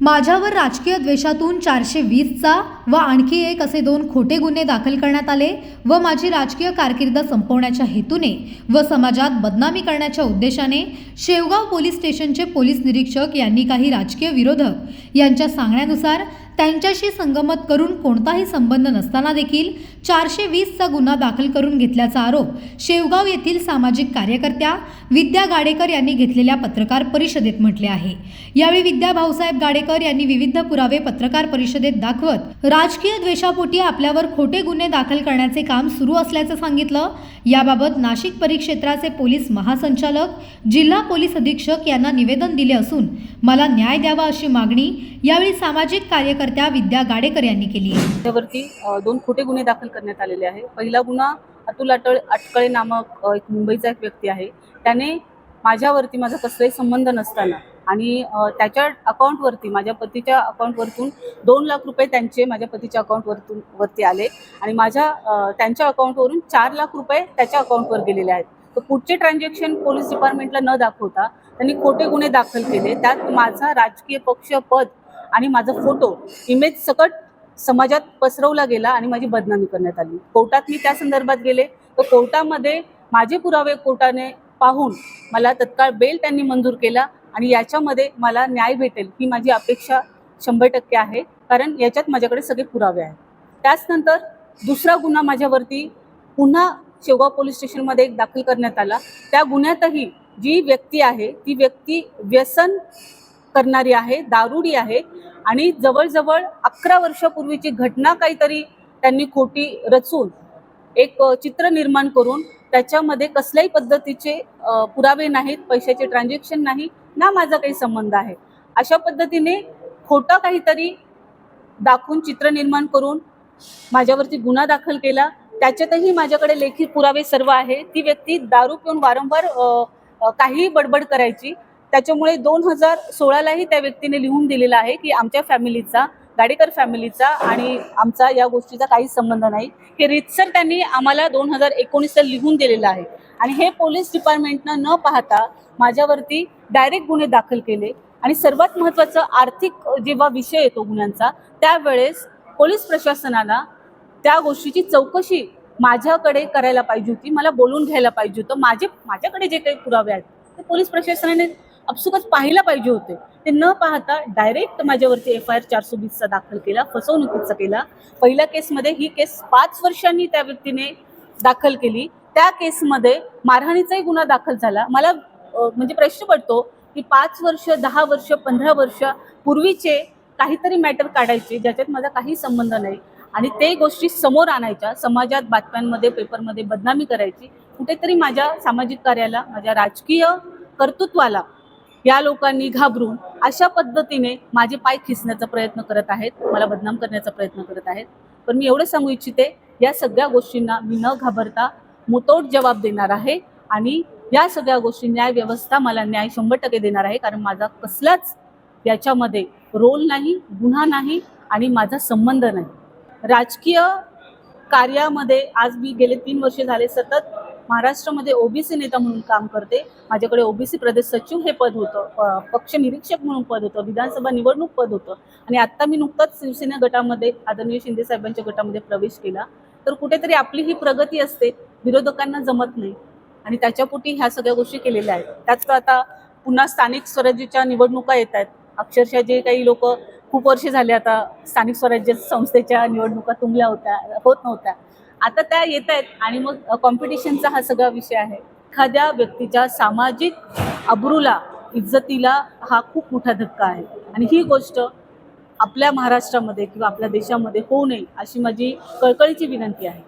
माझ्यावर राजकीय द्वेषातून चारशे वीसचा व आणखी एक असे दोन खोटे गुन्हे दाखल करण्यात आले व माझी राजकीय कारकीर्द संपवण्याच्या हेतूने व समाजात बदनामी करण्याच्या उद्देशाने शेवगाव पोलीस स्टेशनचे पोलीस निरीक्षक यांनी काही राजकीय विरोधक यांच्या सांगण्यानुसार त्यांच्याशी संगमत करून कोणताही संबंध नसताना देखील चारशे वीसचा गुन्हा दाखल करून घेतल्याचा आरोप शेवगाव येथील सामाजिक कार्यकर्त्या विद्या गाडेकर यांनी घेतलेल्या पत्रकार परिषदेत म्हटले आहे. यावेळी विद्या भाऊसाहेब गाडेकर यांनी विविध पुरावे पत्रकार परिषदेत दाखवत राजकीय द्वेषापोटी आपल्यावर खोटे गुन्हे दाखल करण्याचे काम सुरू असल्याचं सांगितलं. याबाबत नाशिक परिक्षेत्राचे पोलीस महासंचालक जिल्हा पोलीस अधीक्षक यांना निवेदन दिले असून मला न्याय द्यावा अशी मागणी यावेळी सामाजिक कार्यकर्त्या विद्या गाडेकर यांनी केली आहे. त्यावरती दोन खोटे गुन्हे दाखल करण्यात आलेले आहे. पहिला गुन्हा अतुल अटळ अटकळे नामक एक मुंबईचा एक व्यक्ती आहे. त्याने माझ्यावरती माझा कसलाही संबंध नसताना आणि त्याच्या अकाउंटवरती माझ्या पतीच्या अकाउंटवरतून दोन लाख रुपये त्यांचे माझ्या पतीच्या अकाउंटवरतून वरती आले आणि माझ्या त्यांच्या अकाउंटवरून चार लाख रुपये त्याच्या अकाउंटवर गेलेले आहेत. तर पुढचे ट्रान्झॅक्शन पोलीस डिपार्टमेंटला न दाखवता त्यांनी खोटे गुन्हे दाखल केले. त्यात माझा राजकीय पक्ष पद आणि माझा फोटो इमेज सकट समाजात पसरवला गेला आणि माझी बदनामी करण्यात आली. कोर्टात मी त्या संदर्भात गेले. तर कोर्टामध्ये माझे पुरावे कोर्टाने पाहून मला तत्काळ बेल त्यांनी मंजूर केला आणि याच्यामध्ये मला न्याय भेटेल ही माझी अपेक्षा शंभर टक्के आहे. कारण याच्यात माझ्याकडे सगळे पुरावे आहेत. त्याचनंतर दुसरा गुन्हा माझ्यावरती पुन्हा शेवगाव पोलीस स्टेशनमध्ये एक दाखल करण्यात आला. त्या गुन्ह्यातही जी व्यक्ती आहे ती व्यक्ती व्यसन करणारी आहे दारुडी आहे. आणि जवळजवळ अकरा वर्षापूर्वीची घटना काहीतरी त्यांनी खोटी रचून एक चित्र निर्माण करून त्याच्यामध्ये कसल्याही पद्धतीचे पुरावे नाहीत पैशाचे ट्रान्झॅक्शन नाही ना माझा काही संबंध आहे. अशा पद्धतीने खोटा काहीतरी दाखवून चित्र निर्माण करून माझ्यावरती गुन्हा दाखल केला. त्याच्यातही माझ्याकडे लेखी पुरावे सर्व आहे ती व्यक्ती दारू पिऊन वारंवार काहीही बडबड करायची. त्याच्यामुळे दोन हजार सोळालाही त्या व्यक्तीने लिहून दिलेलं आहे की आमच्या फॅमिलीचा गाडेकर फॅमिलीचा आणि आमचा या गोष्टीचा काहीच संबंध नाही. हे रितसर त्यांनी आम्हाला दोन हजार एकोणीसला लिहून दिलेलं आहे. आणि हे पोलीस डिपार्टमेंटनं न पाहता माझ्यावरती डायरेक्ट गुन्हे दाखल केले. आणि सर्वात महत्त्वाचं आर्थिक जेव्हा विषय येतो गुन्ह्यांचा त्यावेळेस पोलीस प्रशासनाला त्या गोष्टीची चौकशी माझ्याकडे करायला पाहिजे होती. मला बोलून घ्यायला पाहिजे होतं. माझे माझ्याकडे जे काही पुरावे आहेत ते पोलीस प्रशासनाने आपसुकच पाहायला पाहिजे होते. ते न पाहता डायरेक्ट माझ्यावरती एफ आय आर चारशे वीसचा दाखल केला फसवणुकीचा केला. पहिल्या केसमध्ये ही केस पाच वर्षांनी त्या व्यक्तीने दाखल केली. त्या केसमध्ये मारहाणीचाही गुन्हा दाखल झाला. मला म्हणजे प्रश्न पडतो की पाच वर्ष दहा वर्ष पंधरा वर्ष पूर्वीचे काहीतरी मॅटर काढायचे ज्याच्यात माझा काही संबंध नाही. आणि ते गोष्टी समोर आणायच्या समाजात बातम्यांमध्ये पेपरमध्ये बदनामी करायची कुठेतरी माझ्या सामाजिक कार्याला माझ्या राजकीय कर्तृत्वाला या लोकांनी घाबरून अशा पद्धतीने माझे पाय खिसण्याचा प्रयत्न करत आहेत. मला बदनाम करण्याचा प्रयत्न करत आहेत. पण मी एवढं सांगू इच्छिते या सगळ्या गोष्टींना मी न घाबरता मुतोड जबाब देणार आहे आणि या सगळ्या गोष्टी न्याय व्यवस्था मला न्याय शंभर टक्के देणार आहे. कारण माझा कसलाच याच्यामध्ये रोल नाही गुन्हा नाही आणि माझा संबंध नाही. राजकीय कार्यामध्ये आज मी गेले तीन वर्षे झाले सतत महाराष्ट्रामध्ये ओबीसी नेता म्हणून काम करते. माझ्याकडे ओबीसी प्रदेश सचिव हे पद होतं. पक्ष निरीक्षक म्हणून पद होतं. विधानसभा निवडणूक पद होतं. आणि आत्ता मी नुकताच शिवसेना गटामध्ये आदरणीय शिंदे साहेबांच्या गटामध्ये प्रवेश केला. तर कुठेतरी आपली ही प्रगती असते. विरोधकांना जमत नाही. आणि त्याच्यापोटी ह्या सगळ्या गोष्टी केलेल्या आहेत. त्यात आता पुन्हा स्थानिक स्वराज्याच्या निवडणुका येत आहेत. अक्षरशः जे काही लोक खूप वर्ष झाले आता स्थानिक स्वराज्य संस्थेच्या निवडणुका तुंबल्या होत्या होत नव्हत्या. आता त्या येत आहेत आणि मग कॉम्पिटिशनचा हा सगळा विषय आहे. एखाद्या व्यक्तीच्या सामाजिक अब्रूला इज्जतीला हा खूप मोठा धक्का आहे. आणि ही गोष्ट आपल्या महाराष्ट्रामध्ये किंवा आपल्या देशामध्ये होऊ नये अशी माझी कळकळीची विनंती आहे.